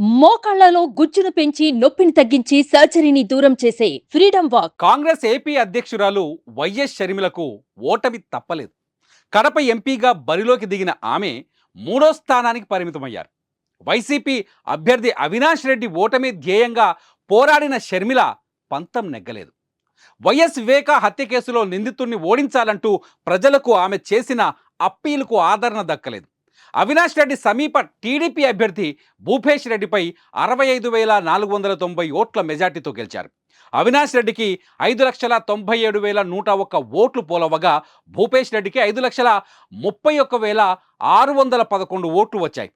మోకాళ్ళలో గుజ్జును పెంచి నొప్పిని తగ్గించి సర్జరీని దూరం చేసే ఫ్రీడమ్ వాక్. కాంగ్రెస్ ఏపీ అధ్యక్షురాలు వైఎస్ షర్మిలకు ఓటమి తప్పలేదు. కడప ఎంపీగా బరిలోకి దిగిన ఆమె మూడో స్థానానికి పరిమితమయ్యారు. వైసీపీ అభ్యర్థి అవినాష్ రెడ్డి ఓటమి ధ్యేయంగా పోరాడిన షర్మిల పంతం నెగ్గలేదు. వైఎస్ వివేక హత్య కేసులో నిందితుడిని ఓడించాలంటూ ప్రజలకు ఆమె చేసిన అప్పీలుకు ఆదరణ దక్కలేదు. అవినాష్ రెడ్డి సమీప టీడీపీ అభ్యర్థి భూపేష్ రెడ్డిపై అరవై ఐదు వేల నాలుగు వందల తొంభై ఓట్ల మెజార్టీతో గెలిచారు. అవినాష్ రెడ్డికి ఐదు లక్షల తొంభై ఏడు వేల నూట ఒక్క ఓట్లు పోలవగా భూపేష్ రెడ్డికి ఐదు లక్షల ముప్పై ఒక్క వేల ఆరు వందల పదకొండు ఓట్లు వచ్చాయి.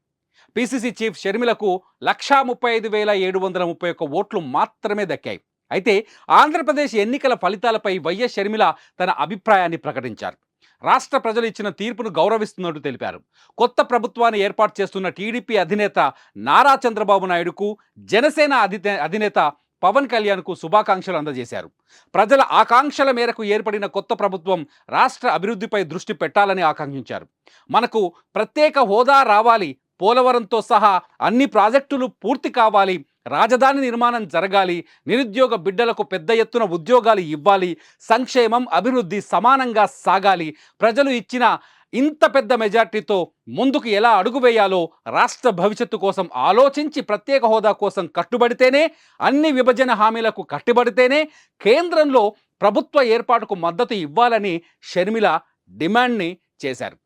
పిసిసి చీఫ్ షర్మిలకు లక్షా ముప్పై ఐదు వేల ఏడు వందల ముప్పై ఒక్క ఓట్లు మాత్రమే దక్కాయి. అయితే ఆంధ్రప్రదేశ్ ఎన్నికల ఫలితాలపై వైఎస్ షర్మిల తన అభిప్రాయాన్ని ప్రకటించారు. రాష్ట్ర ప్రజలు ఇచ్చిన తీర్పును గౌరవిస్తున్నట్టు తెలిపారు. కొత్త ప్రభుత్వాన్ని ఏర్పాటు చేస్తున్న టీడీపీ అధినేత నారా చంద్రబాబు నాయుడుకు జనసేన అధినే అధినేత పవన్ కళ్యాణ్కు శుభాకాంక్షలు అందజేశారు. ప్రజల ఆకాంక్షల మేరకు ఏర్పడిన కొత్త ప్రభుత్వం రాష్ట్ర అభివృద్ధిపై దృష్టి పెట్టాలని ఆకాంక్షించారు. మనకు ప్రత్యేక హోదా రావాలి పోలవరంతో సహా అన్ని ప్రాజెక్టులు పూర్తి కావాలి రాజధాని నిర్మాణం జరగాలి నిరుద్యోగ బిడ్డలకు పెద్ద ఎత్తున ఉద్యోగాలు ఇవ్వాలి సంక్షేమం అభివృద్ధి సమానంగా సాగాలి. ప్రజలు ఇచ్చిన ఇంత పెద్ద మెజార్టీతో ముందుకు ఎలా అడుగు వేయాలో రాష్ట్ర భవిష్యత్తు కోసం ఆలోచించి ప్రత్యేక హోదా కోసం కట్టుబడితేనే అన్ని విభజన హామీలకు కట్టుబడితేనే కేంద్రంలో ప్రభుత్వ ఏర్పాటుకు మద్దతు ఇవ్వాలని షర్మిల డిమాండ్ని చేశారు.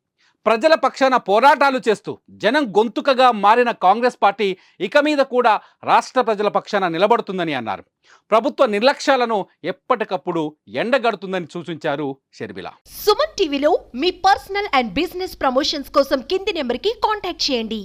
ప్రజల పక్షాన పోరాటాలు చేస్తూ జనం గొంతుకగా మారిన కాంగ్రెస్ పార్టీ ఇక మీద కూడా రాష్ట్ర ప్రజల పక్షాన నిలబడుతుందని అన్నారు. ప్రభుత్వ నిర్లక్ష్యాలను ఎప్పటికప్పుడు ఎండగడుతుందని సూచించారు షర్మిల. సుమన్ టీవీలో మీ పర్సనల్ అండ్ బిజినెస్ ప్రమోషన్స్ కోసం కింది నెంబర్కి కాంటాక్ట్ చేయండి.